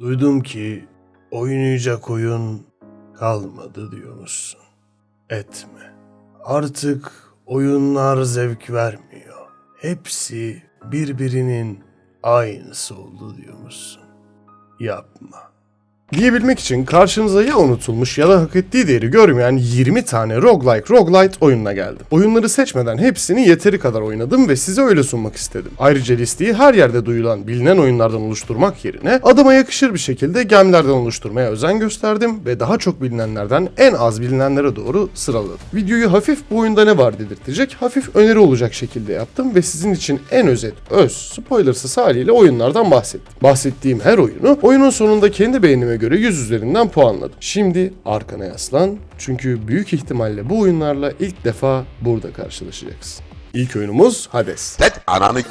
Duydum ki oynayacak oyun kalmadı diyormuşsun. Etme. Artık oyunlar zevk vermiyor. Hepsi birbirinin aynısı oldu diyormuşsun. Yapma. Diyebilmek için karşınıza ya unutulmuş ya da hak ettiği değeri görmeyen 20 tane roguelike roguelite oyununa geldim. Oyunları seçmeden hepsini yeteri kadar oynadım ve size öyle sunmak istedim. Ayrıca listeyi her yerde duyulan bilinen oyunlardan oluşturmak yerine adıma yakışır bir şekilde gemlerden oluşturmaya özen gösterdim ve daha çok bilinenlerden en az bilinenlere doğru sıraladım. Videoyu hafif bu oyunda ne var dedirtecek, hafif öneri olacak şekilde yaptım ve sizin için en özet, öz, spoilersız haliyle oyunlardan bahsettim. Bahsettiğim her oyunu oyunun sonunda kendi beğenime göre 100 üzerinden puanladım. Şimdi arkana yaslan çünkü büyük ihtimalle bu oyunlarla ilk defa burada karşılaşacaksın. İlk oyunumuz Hades. Tet ananı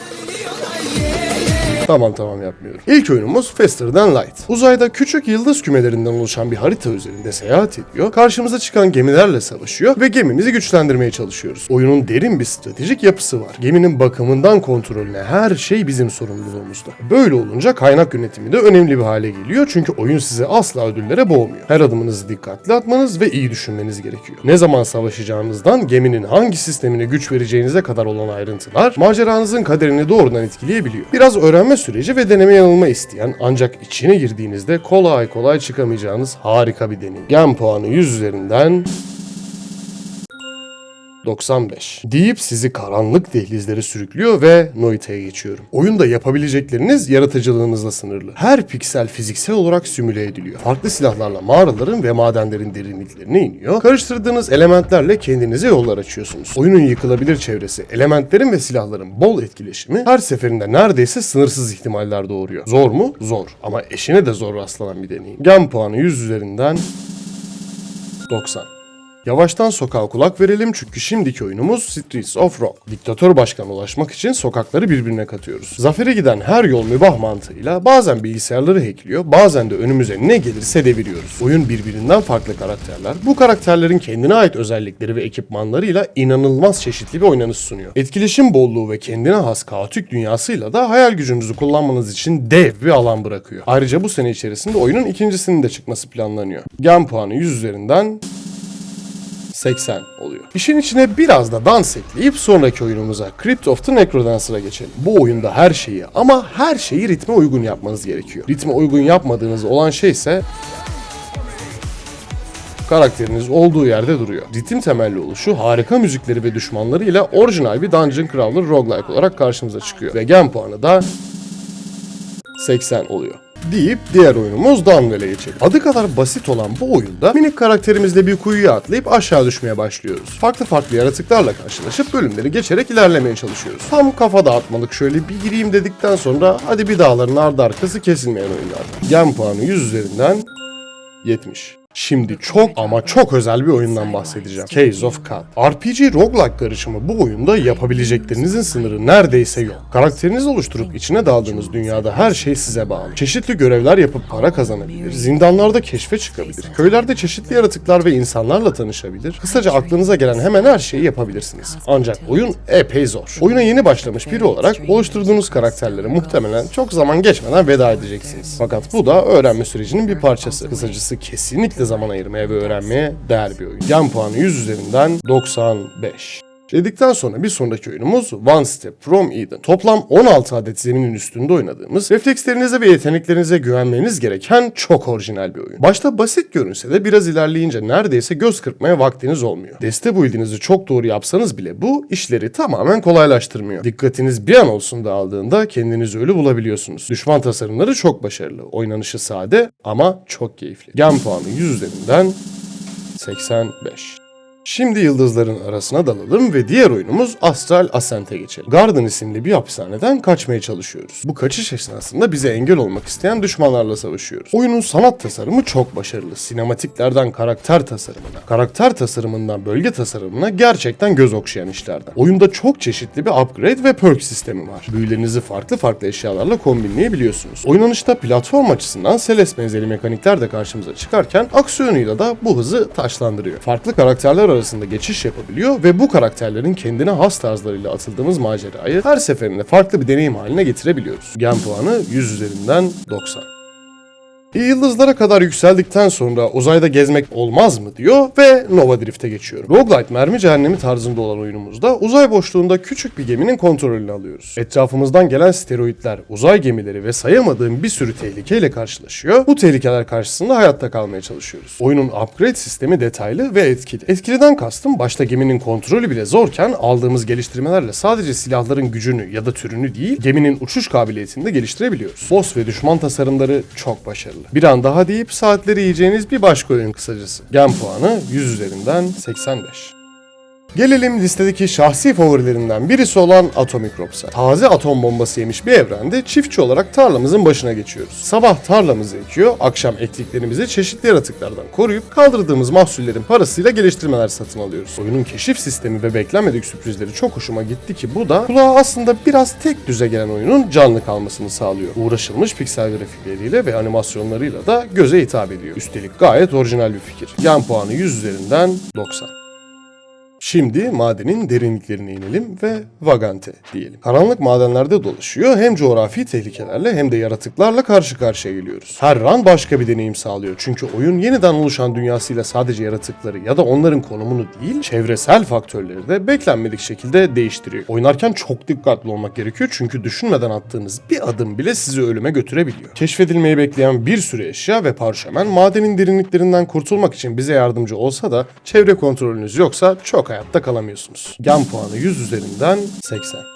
Tamam tamam yapmıyorum. İlk oyunumuz Faster Than Light. Uzayda küçük yıldız kümelerinden oluşan bir harita üzerinde seyahat ediyor, karşımıza çıkan gemilerle savaşıyor ve gemimizi güçlendirmeye çalışıyoruz. Oyunun derin bir stratejik yapısı var. Geminin bakımından kontrolüne her şey bizim sorumluluğumuzda. Böyle olunca kaynak yönetimi de önemli bir hale geliyor çünkü oyun sizi asla ödüllere boğmuyor. Her adımınızı dikkatli atmanız ve iyi düşünmeniz gerekiyor. Ne zaman savaşacağınızdan geminin hangi sistemine güç vereceğinize kadar olan ayrıntılar maceranızın kaderini doğrudan etkileyebiliyor. Biraz öğrenme süreci ve deneme yanılma isteyen ancak içine girdiğinizde kolay kolay çıkamayacağınız harika bir deneyim. Gen puanı 100 üzerinden 95. Deyip sizi karanlık dehlizlere sürüklüyor ve Noita'ya geçiyorum. Oyunda yapabilecekleriniz yaratıcılığınızla sınırlı. Her piksel fiziksel olarak simüle ediliyor. Farklı silahlarla mağaraların ve madenlerin derinliklerine iniyor. Karıştırdığınız elementlerle kendinize yollar açıyorsunuz. Oyunun yıkılabilir çevresi, elementlerin ve silahların bol etkileşimi her seferinde neredeyse sınırsız ihtimaller doğuruyor. Zor mu? Zor. Ama eşine de zor rastlanan bir deneyim. Gen puanı 100 üzerinden 90. Yavaştan sokağa kulak verelim çünkü şimdiki oyunumuz Streets of Rome. Diktatör başkana ulaşmak için sokakları birbirine katıyoruz. Zafere giden her yol mübah mantığıyla bazen bilgisayarları hackliyor, bazen de önümüze ne gelirse deviriyoruz. Oyun birbirinden farklı karakterler. Bu karakterlerin kendine ait özellikleri ve ekipmanlarıyla inanılmaz çeşitli bir oynanış sunuyor. Etkileşim bolluğu ve kendine has kaotik dünyasıyla da hayal gücünüzü kullanmanız için dev bir alan bırakıyor. Ayrıca bu sene içerisinde oyunun ikincisinin de çıkması planlanıyor. Gen puanı 100 üzerinden 80 oluyor. İşin içine biraz da dans ekleyip sonraki oyunumuza Crypt of the Necrodancer'a geçelim. Bu oyunda her şeyi ama her şeyi ritme uygun yapmanız gerekiyor. Ritme uygun yapmadığınız olan şey ise karakteriniz olduğu yerde duruyor. Ritim temelli oluşu, harika müzikleri ve düşmanlarıyla orijinal bir Dungeon Crawler roguelike olarak karşımıza çıkıyor. Ve gen puanı da 80 oluyor deyip diğer oyunumuz Dunwell'e geçelim. Adı kadar basit olan bu oyunda minik karakterimizle bir kuyuya atlayıp aşağı düşmeye başlıyoruz. Farklı farklı yaratıklarla karşılaşıp bölümleri geçerek ilerlemeye çalışıyoruz. Tam kafa dağıtmalık şöyle bir gireyim dedikten sonra hadi bir dağların ardı arkası kesilmeyen oyunlardan. Gen puanı 100 üzerinden 70. Şimdi çok ama çok özel bir oyundan bahsedeceğim. Case of Cod. RPG roguelike karışımı bu oyunda yapabileceklerinizin sınırı neredeyse yok. Karakterinizi oluşturup içine daldığınız dünyada her şey size bağlı. Çeşitli görevler yapıp para kazanabilir, zindanlarda keşfe çıkabilir, köylerde çeşitli yaratıklar ve insanlarla tanışabilir. Kısaca aklınıza gelen hemen her şeyi yapabilirsiniz. Ancak oyun epey zor. Oyuna yeni başlamış biri olarak oluşturduğunuz karakterlere muhtemelen çok zaman geçmeden veda edeceksiniz. Fakat bu da öğrenme sürecinin bir parçası. Kısacası kesinlikle zaman ayırmaya ve öğrenmeye değer bir oyun. Yan puanı 100 üzerinden 95. Dedikten sonra bir sonraki oyunumuz One Step From Eden. Toplam 16 adet zeminin üstünde oynadığımız, reflekslerinize ve yeteneklerinize güvenmeniz gereken çok orijinal bir oyun. Başta basit görünse de biraz ilerleyince neredeyse göz kırpmaya vaktiniz olmuyor. Deste build'inizi çok doğru yapsanız bile bu işleri tamamen kolaylaştırmıyor. Dikkatiniz bir an olsun dağıldığında kendinizi ölü bulabiliyorsunuz. Düşman tasarımları çok başarılı. Oynanışı sade ama çok keyifli. Gen puanı 100 üzerinden 85. Şimdi yıldızların arasına dalalım ve diğer oyunumuz Astral Ascent'e geçelim. Garden isimli bir hapishaneden kaçmaya çalışıyoruz. Bu kaçış esnasında bize engel olmak isteyen düşmanlarla savaşıyoruz. Oyunun sanat tasarımı çok başarılı. Sinematiklerden karakter tasarımına, karakter tasarımından bölge tasarımına gerçekten göz okşayan işlerden. Oyunda çok çeşitli bir upgrade ve perk sistemi var. Büyülerinizi farklı farklı eşyalarla kombinleyebiliyorsunuz. Oynanışta platform açısından Celeste benzeri mekanikler de karşımıza çıkarken aksiyonuyla da bu hızı taşlandırıyor. Farklı karakterler arasında geçiş yapabiliyor ve bu karakterlerin kendine has tarzlarıyla atıldığımız macerayı her seferinde farklı bir deneyim haline getirebiliyoruz. Gen puanı 100 üzerinden 90. Yıldızlara kadar yükseldikten sonra uzayda gezmek olmaz mı diyor ve Nova Drift'e geçiyorum. Roguelite mermi cehennemi tarzında olan oyunumuzda uzay boşluğunda küçük bir geminin kontrolünü alıyoruz. Etrafımızdan gelen steroidler, uzay gemileri ve sayamadığım bir sürü tehlikeyle karşılaşıyor. Bu tehlikeler karşısında hayatta kalmaya çalışıyoruz. Oyunun upgrade sistemi detaylı ve etkili. Etkiliden kastım başta geminin kontrolü bile zorken aldığımız geliştirmelerle sadece silahların gücünü ya da türünü değil geminin uçuş kabiliyetini de geliştirebiliyoruz. Boss ve düşman tasarımları çok başarılı. Bir an daha deyip saatleri yiyeceğiniz bir başka oyun kısacası. Gem puanı 100 üzerinden 85. Gelelim listedeki şahsi favorilerimden birisi olan Atomic Robs'a. Taze atom bombası yemiş bir evrende çiftçi olarak tarlamızın başına geçiyoruz. Sabah tarlamızı ekiyor, akşam ektiklerimizi çeşitli yaratıklardan koruyup kaldırdığımız mahsullerin parasıyla geliştirmeler satın alıyoruz. Oyunun keşif sistemi ve beklenmedik sürprizleri çok hoşuma gitti ki bu da kulağa aslında biraz tek düze gelen oyunun canlı kalmasını sağlıyor. Uğraşılmış piksel grafikleriyle ve animasyonlarıyla da göze hitap ediyor. Üstelik gayet orijinal bir fikir. Gen puanı 100 üzerinden 90. Şimdi madenin derinliklerine inelim ve Vagante diyelim. Karanlık madenlerde dolaşıyor hem coğrafi tehlikelerle hem de yaratıklarla karşı karşıya geliyoruz. Her run başka bir deneyim sağlıyor çünkü oyun yeniden oluşan dünyasıyla sadece yaratıkları ya da onların konumunu değil çevresel faktörleri de beklenmedik şekilde değiştiriyor. Oynarken çok dikkatli olmak gerekiyor çünkü düşünmeden attığınız bir adım bile sizi ölüme götürebiliyor. Keşfedilmeyi bekleyen bir sürü eşya ve parşömen madenin derinliklerinden kurtulmak için bize yardımcı olsa da çevre kontrolünüz yoksa çok hayatta kalamıyorsunuz. Gen puanı 100 üzerinden 80.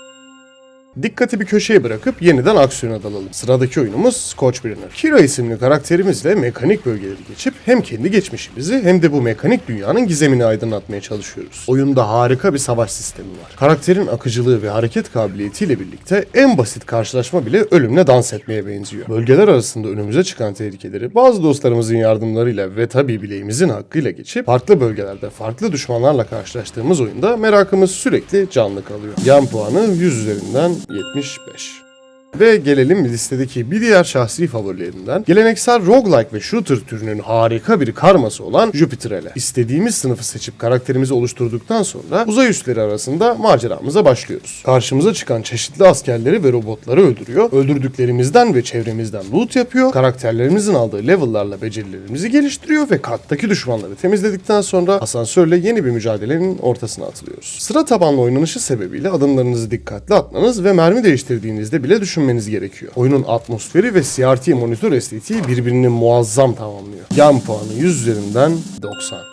Dikkati bir köşeye bırakıp yeniden aksiyona dalalım. Sıradaki oyunumuz Scorchbringer. Kira isimli karakterimizle mekanik bölgeleri geçip hem kendi geçmişimizi hem de bu mekanik dünyanın gizemini aydınlatmaya çalışıyoruz. Oyunda harika bir savaş sistemi var. Karakterin akıcılığı ve hareket kabiliyetiyle birlikte en basit karşılaşma bile ölümle dans etmeye benziyor. Bölgeler arasında önümüze çıkan tehlikeleri bazı dostlarımızın yardımlarıyla ve tabii bileğimizin hakkıyla geçip farklı bölgelerde farklı düşmanlarla karşılaştığımız oyunda merakımız sürekli canlı kalıyor. Yan puanı 100 üzerinden 75. Ve gelelim listedeki bir diğer şahsi favorilerimden geleneksel roguelike ve shooter türünün harika bir karması olan Jupiter'e. İstediğimiz sınıfı seçip karakterimizi oluşturduktan sonra uzay üsleri arasında maceramıza başlıyoruz. Karşımıza çıkan çeşitli askerleri ve robotları öldürüyor. Öldürdüklerimizden ve çevremizden loot yapıyor. Karakterlerimizin aldığı level'larla becerilerimizi geliştiriyor ve kattaki düşmanları temizledikten sonra asansörle yeni bir mücadelenin ortasına atılıyoruz. Sıra tabanlı oynanışı sebebiyle adımlarınızı dikkatli atmanız ve mermi değiştirdiğinizde bile düşünmeniz gerekiyor. Oyunun atmosferi ve CRT monitör estetiği birbirini muazzam tamamlıyor. Yan puanı 100 üzerinden 90.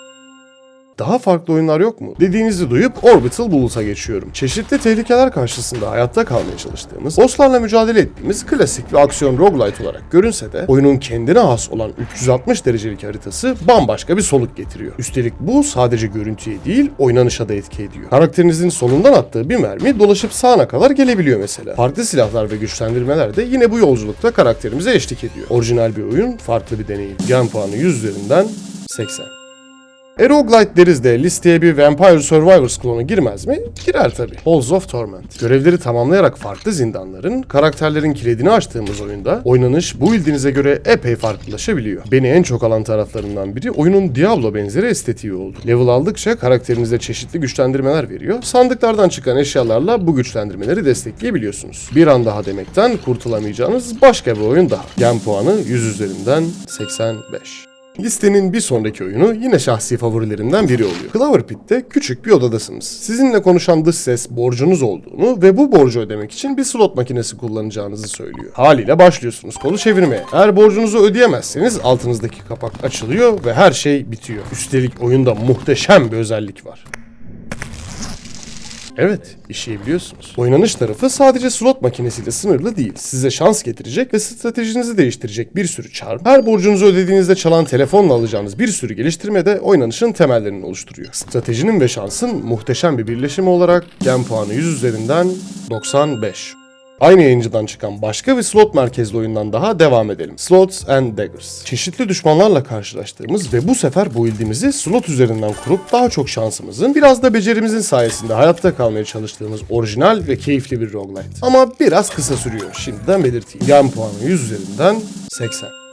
Daha farklı oyunlar yok mu? Dediğinizi duyup Orbital Bulut'a geçiyorum. Çeşitli tehlikeler karşısında hayatta kalmaya çalıştığımız, bosslarla mücadele ettiğimiz klasik bir aksiyon roguelite olarak görünse de oyunun kendine has olan 360 derecelik haritası bambaşka bir soluk getiriyor. Üstelik bu sadece görüntüye değil oynanışa da etki ediyor. Karakterinizin solundan attığı bir mermi dolaşıp sağına kadar gelebiliyor mesela. Farklı silahlar ve güçlendirmeler de yine bu yolculukta karakterimize eşlik ediyor. Orijinal bir oyun, farklı bir deneyim. Gen puanı 100 üzerinden 80. E roguelite deriz de listeye bir Vampire Survivors klonu girmez mi? Girer tabi. Halls of Torment. Görevleri tamamlayarak farklı zindanların, karakterlerin kilidini açtığımız oyunda oynanış bu ildinize göre epey farklılaşabiliyor. Beni en çok alan taraflarından biri oyunun Diablo benzeri estetiği oldu. Level aldıkça karakterinize çeşitli güçlendirmeler veriyor. Sandıklardan çıkan eşyalarla bu güçlendirmeleri destekleyebiliyorsunuz. Bir an daha demekten kurtulamayacağınız başka bir oyun daha. Gen puanı 100 üzerinden 85. Listenin bir sonraki oyunu yine şahsi favorilerimden biri oluyor. Clover Pit'te küçük bir odadasınız. Sizinle konuşan dış ses borcunuz olduğunu ve bu borcu ödemek için bir slot makinesi kullanacağınızı söylüyor. Haliyle başlıyorsunuz kolu çevirmeye. Eğer borcunuzu ödeyemezseniz altınızdaki kapak açılıyor ve her şey bitiyor. Üstelik oyunda muhteşem bir özellik var. Evet, işleyebiliyorsunuz. Oynanış tarafı sadece slot makinesiyle sınırlı değil. Size şans getirecek ve stratejinizi değiştirecek bir sürü çarm. Her borcunuzu ödediğinizde çalan telefonla alacağınız bir sürü geliştirme de oynanışın temellerini oluşturuyor. Stratejinin ve şansın muhteşem bir birleşimi olarak gen puanı 100 üzerinden 95. Aynı yayıncıdan çıkan başka bir slot merkezli oyundan daha devam edelim. Slots and Daggers. Çeşitli düşmanlarla karşılaştığımız ve bu sefer bu ildimizi slot üzerinden kurup daha çok şansımızın, biraz da becerimizin sayesinde hayatta kalmaya çalıştığımız orijinal ve keyifli bir roguelite. Ama biraz kısa sürüyor. Şimdiden belirteyim. Gen puanı 100 üzerinden 80.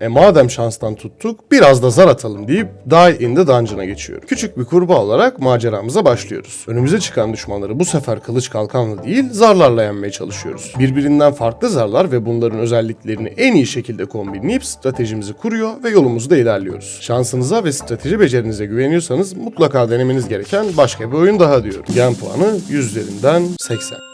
E madem şanstan tuttuk biraz da zar atalım deyip Die in the Dungeon'a geçiyorum. Küçük bir kurbağa olarak maceramıza başlıyoruz. Önümüze çıkan düşmanları bu sefer kılıç kalkanla değil zarlarla yenmeye çalışıyoruz. Birbirinden farklı zarlar ve bunların özelliklerini en iyi şekilde kombinleyip stratejimizi kuruyor ve yolumuzda ilerliyoruz. Şansınıza ve strateji becerinize güveniyorsanız mutlaka denemeniz gereken başka bir oyun daha diyorum. Gen puanı 100 üzerinden 80.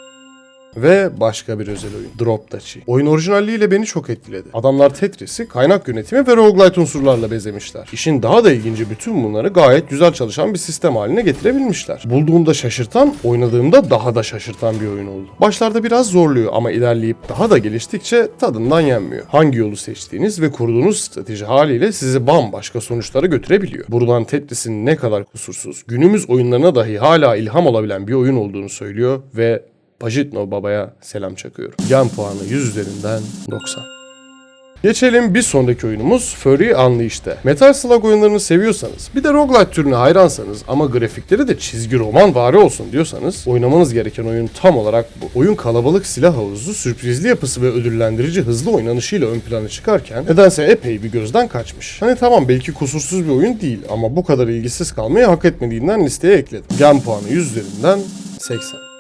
Ve başka bir özel oyun. Drop Dachi. Oyun orijinalliğiyle beni çok etkiledi. Adamlar Tetris'i kaynak yönetimi ve roguelite unsurlarla bezemişler. İşin daha da ilginci bütün bunları gayet güzel çalışan bir sistem haline getirebilmişler. Bulduğumda şaşırtan, oynadığımda daha da şaşırtan bir oyun oldu. Başlarda biraz zorluyor ama ilerleyip daha da geliştikçe tadından yenmiyor. Hangi yolu seçtiğiniz ve kurduğunuz strateji haliyle sizi bambaşka sonuçlara götürebiliyor. Buradan Tetris'in ne kadar kusursuz, günümüz oyunlarına dahi hala ilham olabilen bir oyun olduğunu söylüyor ve Pajitno babaya selam çakıyorum. Gen puanı 100 üzerinden 90. Geçelim bir sonraki oyunumuz Furry Unleashed'e. Metal Slug oyunlarını seviyorsanız, bir de roguelite türüne hayransanız ama grafikleri de çizgi roman vari olsun diyorsanız oynamanız gereken oyun tam olarak bu. Oyun kalabalık silah havuzu, sürprizli yapısı ve ödüllendirici hızlı oynanışıyla ön plana çıkarken nedense epey bir gözden kaçmış. Hani tamam belki kusursuz bir oyun değil ama bu kadar ilgisiz kalmayı hak etmediğinden listeye ekledim. Gen puanı 100 üzerinden 80.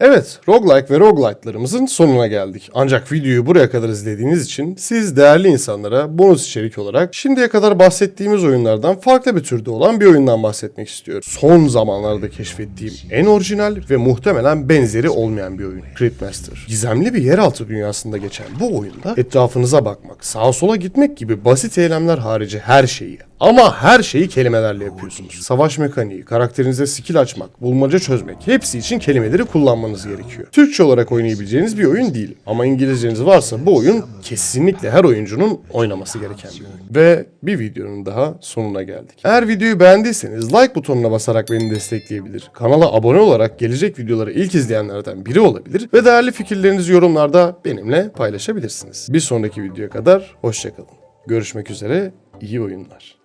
Evet, roguelike ve roguelite'larımızın sonuna geldik. Ancak videoyu buraya kadar izlediğiniz için siz değerli insanlara bonus içerik olarak şimdiye kadar bahsettiğimiz oyunlardan farklı bir türde olan bir oyundan bahsetmek istiyorum. Son zamanlarda keşfettiğim en orijinal ve muhtemelen benzeri olmayan bir oyun. Cryptmaster. Gizemli bir yeraltı dünyasında geçen bu oyunda etrafınıza bakmak, sağa sola gitmek gibi basit eylemler harici her şeyi ama her şeyi kelimelerle yapıyorsunuz. Savaş mekaniği, karakterinize skill açmak, bulmaca çözmek hepsi için kelimeleri kullanmanız gerekiyor. Türkçe olarak oynayabileceğiniz bir oyun değil. Ama İngilizceniz varsa bu oyun kesinlikle her oyuncunun oynaması gereken bir oyun. Ve bir videonun daha sonuna geldik. Eğer videoyu beğendiyseniz like butonuna basarak beni destekleyebilir. Kanala abone olarak gelecek videoları ilk izleyenlerden biri olabilir ve değerli fikirlerinizi yorumlarda benimle paylaşabilirsiniz. Bir sonraki videoya kadar hoşçakalın. Görüşmek üzere, iyi oyunlar.